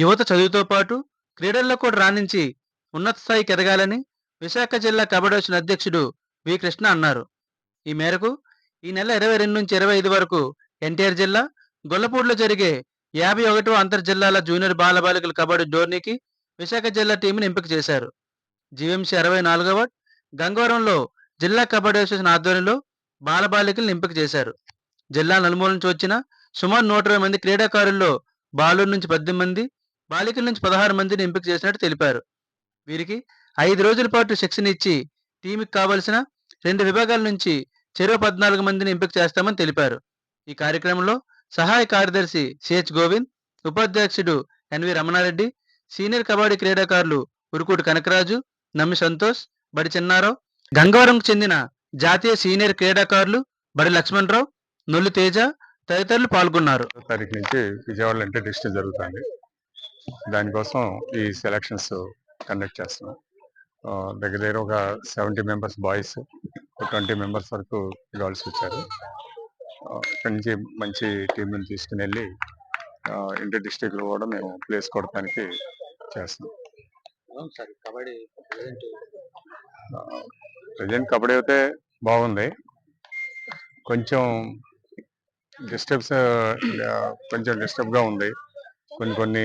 యువత చదువుతో పాటు క్రీడల్లో కూడా రాణించి ఉన్నత స్థాయికి ఎదగాలని విశాఖ జిల్లా కబడోషన్ అధ్యక్షుడు వి కృష్ణ అన్నారు. ఈ మేరకు ఈ నెల ఇరవై రెండు నుంచి ఇరవై ఐదు వరకు ఎన్టీఆర్ జిల్లా గొల్లపూడిలో జరిగే యాభై ఒకటో అంతర్ జిల్లాల జూనియర్ బాలబాలికల కబడ్డీ టోర్నీకి విశాఖ జిల్లా టీంను ఎంపిక చేశారు. జీవీఎంసీ అరవై నాలుగవ గంగవరంలో జిల్లా కబడ్డీ అసోసియేషన్ ఆధ్వర్యంలో బాలబాలికలను ఎంపిక చేశారు. జిల్లా నలుమూల నుంచి వచ్చిన సుమారు నూట ఇరవై మంది క్రీడాకారుల్లో బాలురు నుంచి పద్దెనిమిది మంది బాలికల నుంచి పదహారు మందిని ఎంపిక చేసినట్టు తెలిపారు. వీరికి ఐదు రోజుల పాటు శిక్షణ ఇచ్చి టీంకి కావలసిన రెండు విభాగాల నుంచి చెరో పద్నాలుగు మందిని ఎంపిక చేస్తామని తెలిపారు. ఈ కార్యక్రమంలో సహాయ కార్యదర్శి సిహెచ్ గోవింద్ ఉపాధ్యక్షుడు ఎన్వి రమణారెడ్డి సీనియర్ కబడ్డీ క్రీడాకారులు ఉరుకూటి కనకరాజు నమ్మి సంతోష్ బడి చిన్నారావు గంగవరంకు చెందిన జాతీయ సీనియర్ క్రీడాకారులు బడి లక్ష్మణరావు నొల్లు తేజ తదితరులు పాల్గొన్నారు. తారీఖు నుంచి విజయవాడలో ఇంటర్ డిస్ట్రిక్ట్ జరుగుతుంది. దానికోసం ఈ సెలక్షన్స్ కండక్ట్ చేస్తున్నాం. దగ్గర దగ్గర ఒక seventy members boys twenty members వరకు గర్ల్స్ వచ్చారు. ఇక్కడి నుంచి మంచి టీంని తీసుకుని వెళ్ళి ఇంటర్ డిస్ట్రిక్ట్లో కూడా మేము ప్లేస్ కొడటానికి చేస్తున్నాం. ప్రజెంట్. కబడ్డీ అయితే బాగుంది. కొంచెం డిస్టర్బ్స్ కొంచెం డిస్టర్బ్గా ఉంది. కొన్ని కొన్ని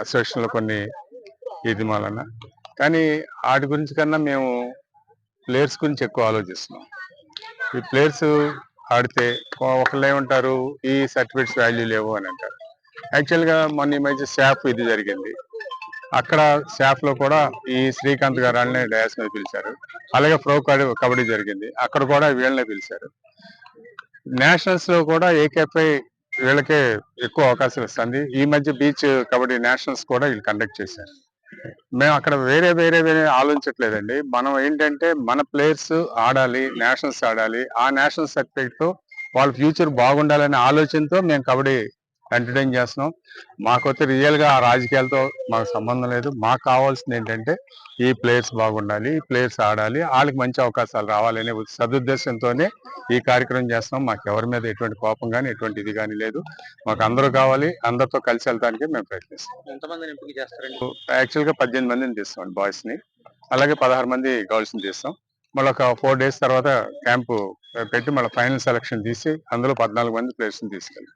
అసోసియేషన్లో కొన్ని ఇది వలన కానీ వాటి గురించి కన్నా మేము ప్లేయర్స్ గురించి ఎక్కువ ఆలోచిస్తున్నాం. ఈ ప్లేయర్స్ ఆడితే ఒకళ్ళు ఏమంటారు ఈ సర్టిఫికేట్స్ వాల్యూ లేవు అని అంటారు. యాక్చువల్గా మొన్న ఈ మధ్య స్టాఫ్ ఇది జరిగింది. అక్కడ స్టాఫ్లో లో కూడా ఈ శ్రీకాంత్ గారు వాళ్ళని డయాస్ మీద పిలిచారు. అలాగే ప్రో కబడ్డీ కబడ్డీ జరిగింది. అక్కడ కూడా వీళ్ళనే పిలిచారు. నేషనల్స్లో కూడా ఏకేపై వీళ్ళకే ఎక్కువ అవకాశం ఇస్తుంది. ఈ మధ్య బీచ్ కబడ్డీ నేషనల్స్ కూడా వీళ్ళు కండక్ట్ చేశారు. మేము అక్కడ వేరే వేరే వేరే ఆలోచించట్లేదండి. మనం ఏంటంటే మన ప్లేయర్స్ ఆడాలి నేషనల్స్ ఆడాలి. ఆ నేషనల్ సర్టిఫికేట్తో వాళ్ళ ఫ్యూచర్ బాగుండాలనే ఆలోచనతో మేము కబడ్డీ ఎంటర్టైన్ చేస్తున్నాం. మాకైతే రియల్గా ఆ రాజకీయాలతో మాకు సంబంధం లేదు. మాకు కావాల్సింది ఏంటంటే ఈ ప్లేయర్స్ బాగుండాలి ఈ ప్లేయర్స్ ఆడాలి వాళ్ళకి మంచి అవకాశాలు రావాలనే సదుద్దేశంతోనే ఈ కార్యక్రమం చేస్తున్నాం. మాకు ఎవరి మీద ఎటువంటి కోపం కానీ ఎటువంటి ఇది కానీ లేదు. మాకు అందరూ కావాలి అందరితో కలిసి వెళ్తానికి మేము ప్రయత్నిస్తాం. ఎంతమందిని ఎంపిక చేస్తారండి? యాక్చువల్గా పద్దెనిమిది మందిని తీస్తాం బాయ్స్ని. అలాగే పదహారు మంది గర్ల్స్ని తీస్తాం. మళ్ళీ ఒక ఫోర్ డేస్ తర్వాత క్యాంపు పెట్టి మళ్ళీ ఫైనల్ సెలక్షన్ తీసి అందులో పద్నాలుగు మంది ప్లేయర్స్ని తీసుకెళ్ళి.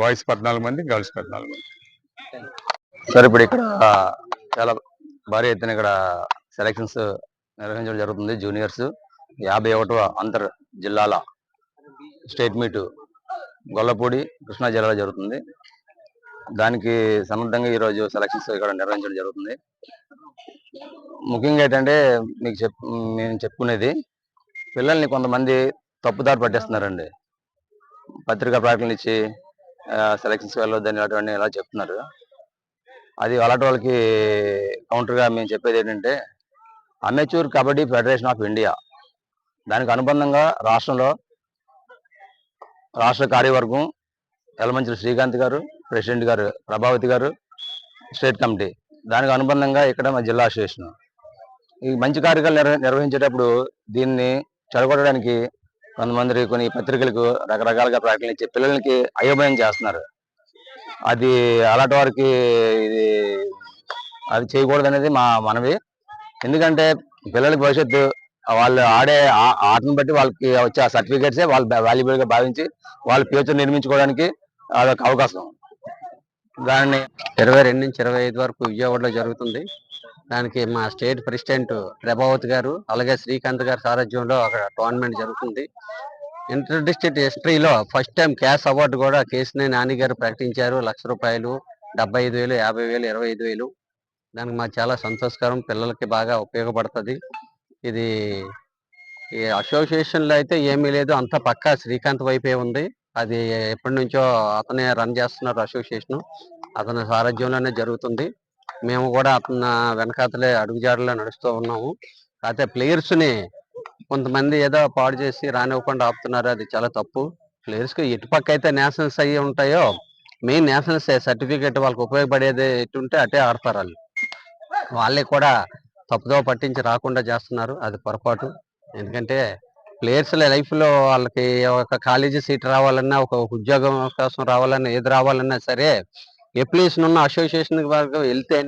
బాయ్స్ పద్నాలుగు మంది గర్ల్స్ పద్నాలుగు మంది. సార్ ఇప్పుడు ఇక్కడ చాలా భారీ ఎత్తున ఇక్కడ సెలక్షన్స్ నిర్వహించడం జరుగుతుంది. జూనియర్స్ యాభై ఒకటవ అంతర్ జిల్లాల స్టేట్ మీట్ గొల్లపూడి కృష్ణా జిల్లాలో జరుగుతుంది. దానికి సన్నద్ధంగా ఈరోజు సెలక్షన్స్ ఇక్కడ నిర్వహించడం జరుగుతుంది. ముఖ్యంగా ఏంటంటే మీకు చెప్ మేము చెప్పుకునేది పిల్లల్ని కొంతమంది తప్పుదారి పట్టేస్తున్నారండి. పత్రికా ప్రకటనలు ఇచ్చి సెలక్షన్స్ వెళ్ళొద్దని అటువంటి ఇలా చెప్తున్నారు. అది అలాంటి వాళ్ళకి కౌంటర్గా మేము చెప్పేది ఏంటంటే amateur kabaddi federation of India. దానికి అనుబంధంగా రాష్ట్రంలో రాష్ట్ర కార్యవర్గం ఎలమంచుల శ్రీకాంత్ గారు ప్రెసిడెంట్ గారు ప్రభావతి గారు స్టేట్ కమిటీ. దానికి అనుబంధంగా ఇక్కడ మా జిల్లా అసోసియేషన్. ఈ మంచి కార్యక్రమాలు నిర్వహించేటప్పుడు దీన్ని చెడగొట్టడానికి కొంతమంది కొన్ని పత్రికలకు రకరకాలుగా ప్రకటనలు ఇచ్చి పిల్లలకి అయోమయం చేస్తున్నారు. అది అలాంటి వారికి ఇది అది చేయకూడదు అనేది మా మనవి. ఎందుకంటే పిల్లల భవిష్యత్తు వాళ్ళు ఆడే ఆ- ఆటను బట్టి వాళ్ళకి వచ్చే ఆ సర్టిఫికేట్సే వాళ్ళు వాల్యుబుల్గా భావించి వాళ్ళ ఫ్యూచర్ నిర్మించుకోవడానికి అదొక అవకాశం. దాన్ని ఇరవై రెండు నుంచి ఇరవై ఐదు వరకు విజయవాడలో జరుగుతుంది. దానికి మా స్టేట్ ప్రెసిడెంట్ ప్రభావతి గారు అలాగే శ్రీకాంత్ గారి సారథ్యంలో అక్కడ టోర్నమెంట్ జరుగుతుంది. ఇంటర్ డిస్ట్రిక్ట్ హిస్టరీలో ఫస్ట్ టైం క్యాష్ అవార్డు కూడా కేసినే నాని గారు ప్రకటించారు. లక్ష రూపాయలు డెబ్బై ఐదు వేలు యాభై వేలు ఇరవై ఐదు వేలు. దానికి మాకు చాలా సంతోషకరం. పిల్లలకి బాగా ఉపయోగపడుతుంది. ఇది ఈ అసోసియేషన్లో అయితే ఏమీ లేదు. అంతా పక్కా శ్రీకాంత్ వైపే ఉంది. అది ఎప్పటి నుంచో అతనే రన్ చేస్తున్నారు అసోసియేషన్ అతని సారథ్యంలోనే జరుగుతుంది. మేము కూడా అతను వెనకాతలే అడుగుజాడలో నడుస్తూ ఉన్నాము. అయితే ప్లేయర్స్ని కొంతమంది ఏదో పాడు చేసి రానివ్వకుండా ఆపుతున్నారు. అది చాలా తప్పు. ప్లేయర్స్కి ఎటుపక్క అయితే నేషనల్స్ అయ్యి ఉంటాయో మెయిన్ నేషనల్స్ సర్టిఫికేట్ వాళ్ళకి ఉపయోగపడేది ఎటుంటే అటే ఆడతారు వాళ్ళు. వాళ్ళే కూడా తప్పుదో పట్టించి రాకుండా చేస్తున్నారు. అది పొరపాటు. ఎందుకంటే ప్లేయర్స్ లైఫ్లో వాళ్ళకి ఒక కాలేజీ సీట్ రావాలన్నా ఒక ఉద్యోగం అవకాశం రావాలన్నా ఏది రావాలన్నా సరే ఎప్లికేషన్ ఉన్న అసోసియేషన్ వరకు వెళ్తే